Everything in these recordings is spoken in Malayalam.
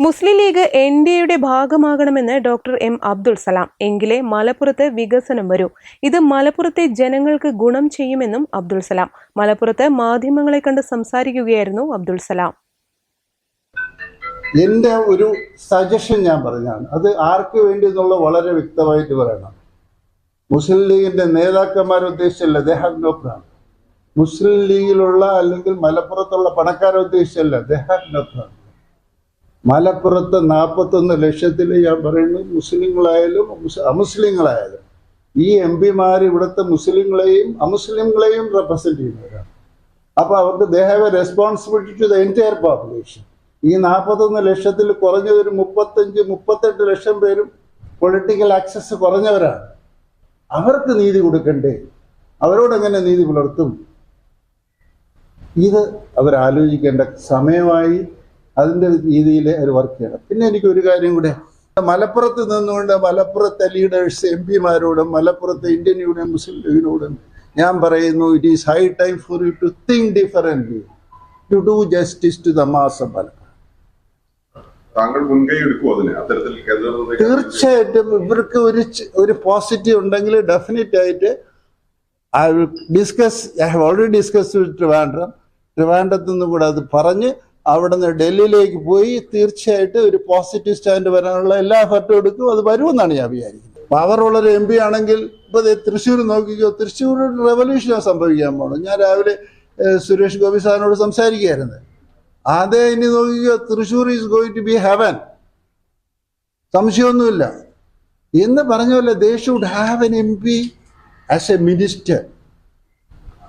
Muslim League N D എയുടെ ഭാഗമാകണമെന്ന് ഡോക്ടർ എം അബ്ദുൾ സലാം. എങ്കിലേ മലപ്പുറത്ത് വികസനം വരൂ. ഇത് മലപ്പുറത്തെ ജനങ്ങൾക്ക് ഗുണം ചെയ്യുമെന്നും അബ്ദുൾ സലാം. മലപ്പുറത്ത് മാധ്യമങ്ങളെ കണ്ട് സംസാരിക്കുകയായിരുന്നു അബ്ദുൾ സലാം. എന്റെ ഒരു സജഷൻ ഞാൻ പറഞ്ഞാണ്. അത് ആർക്ക് വേണ്ടി എന്നുള്ള വളരെ വ്യക്തമായിട്ട് പറയണം. മുസ്ലിം ലീഗിന്റെ നേതാക്കന്മാർ ഉദ്ദേശിച്ചല്ല ദേ മുസ്ലിം ലീഗിലുള്ള അല്ലെങ്കിൽ മലപ്പുറത്തുള്ള പണക്കാരെ ഉദ്ദേശിച്ചല്ല ദേ മലപ്പുറത്ത് നാൽപ്പത്തൊന്ന് ലക്ഷത്തിൽ ഞാൻ പറയുന്നു മുസ്ലിങ്ങളായാലും അമുസ്ലിങ്ങളായാലും. ഈ എം പിമാർ ഇവിടുത്തെ മുസ്ലിങ്ങളെയും അമുസ്ലിങ്ങളെയും റെപ്രസെന്റ് ചെയ്യുന്നവരാണ്. അപ്പോൾ അവർക്ക് they have a responsibility to the entire population ഈ നാൽപ്പത്തൊന്ന് ലക്ഷത്തിൽ കുറഞ്ഞ ഒരു മുപ്പത്തഞ്ച് മുപ്പത്തെട്ട് ലക്ഷം പേരും പൊളിറ്റിക്കൽ ആക്സസ് കുറഞ്ഞവരാണ്. അവർക്ക് നീതി കൊടുക്കണ്ടേ? അവരോട് എങ്ങനെ നീതി പുലർത്തും? ഇത് അവരാലോചിക്കേണ്ട സമയമായി അതിന്റെ രീതിയിൽ അവർ വർക്ക് ചെയ്യണം. പിന്നെ എനിക്ക് ഒരു കാര്യം കൂടെ. മലപ്പുറത്ത് നിന്നുകൊണ്ട് മലപ്പുറത്തെ ലീഡേഴ്സ് എം പിമാരോടും മലപ്പുറത്തെ ഇന്ത്യൻ യൂണിയൻ മുസ്ലിം ലീഗിനോടും ഞാൻ പറയുന്നു it is high time for you to think differently to do justice to the mass Malappuram താങ്കൾ മുൻകൈ എടുക്കുമോ അതിന്? അത്തരത്തിൽ കേന്ദ്ര നിർദ്ദേശം- തീർച്ചയായിട്ടും ഇവർക്ക് ഒരു ഒരു പോസിറ്റീവ് ഉണ്ടെങ്കിൽ ഡെഫിനറ്റ് ആയിട്ട് I will discuss I have already discuss with Trivandrum ട്രിവാൻഡ്രത്തിൽ നിന്നും കൂടെ അത് പറഞ്ഞ് അവിടെ നിന്ന് ഡൽഹിയിലേക്ക് പോയി തീർച്ചയായിട്ടും ഒരു പോസിറ്റീവ് സ്റ്റാൻഡ് വരാനുള്ള എല്ലാ എഫർട്ടും എടുക്കും അത് വരുമെന്നാണ് ഞാൻ വിചാരിക്കുന്നത്. പവറുള്ള ഒരു എം പി ആണെങ്കിൽ ഇപ്പൊ ദേ തൃശ്ശൂർ നോക്കിക്കോ തൃശ്ശൂർ റെവല്യൂഷനാണ് സംഭവിക്കാൻ പോകണം ഞാൻ രാവിലെ സുരേഷ് ഗോപി സാറിനോട് സംസാരിക്കുകയായിരുന്നു. അതേ ഇനി നോക്കിക്കോ Thrissur is going to be heaven സംശയമൊന്നുമില്ല. എന്ന് പറഞ്ഞ പോലെ they should have N M P as a minister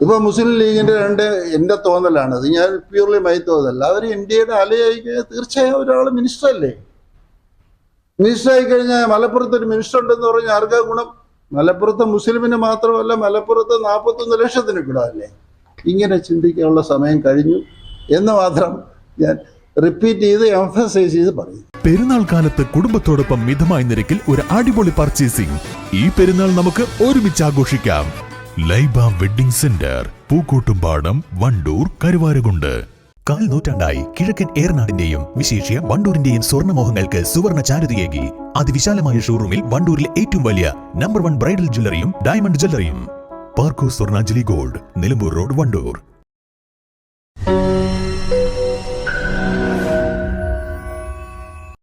ഇപ്പൊ മുസ്ലിം ലീഗിന്റെ രണ്ട് എന്റെ തോന്നലാണ്. അത് ഞാൻ പ്യൂർലി മൈ തോന്നല്ല അവർ ഇന്ത്യയുടെ അലയായി കഴിഞ്ഞാൽ തീർച്ചയായും ഒരാൾ മിനിസ്റ്റർ അല്ലേ? മിനിസ്റ്റർ ആയി കഴിഞ്ഞാൽ മലപ്പുറത്ത് ഒരു മിനിസ്റ്റർ ഉണ്ടെന്ന് പറഞ്ഞാൽ ആർക്കാ ഗുണം? മലപ്പുറത്തെ മുസ്ലിമിന് മാത്രമല്ല മലപ്പുറത്ത് നാൽപ്പത്തൊന്ന് ലക്ഷത്തിന് ഗുണമല്ലേ ഇങ്ങനെ ചിന്തിക്കാനുള്ള സമയം കഴിഞ്ഞു. എന്ന് മാത്രം ഞാൻ റിപ്പീറ്റ് ചെയ്ത് എംഫസൈസ് ചെയ്ത് പറയും പെരുന്നാൾ കാലത്ത് കുടുംബത്തോടൊപ്പം മിതമായ നിരക്കിൽ ഒരു അടിപൊളി പർച്ചേസിംഗ് ഈ പെരുന്നാൾ നമുക്ക് ഒരുമിച്ച് ആഘോഷിക്കാം. Laiba wedding centre Pookkottumpadam Wandoor Karuvarakundu. കാൽ നൂറ്റാണ്ടായി കിഴക്കൻ ഏറനാടിന്റെയും വിശേഷ്യ വണ്ടൂരിന്റെയും സ്വർണമോഹങ്ങൾക്ക് സുവർണ ചാരുതയേകി. അതിവിശാലമായ ഷോറൂമിൽ വണ്ടൂരിലെ ഏറ്റവും വലിയ നമ്പർ വൺ ബ്രൈഡൽ ജ്വല്ലറിയും diamond ജ്വല്ലറിയും. Parco Swarnanjali gold Nilambur road Wandoor.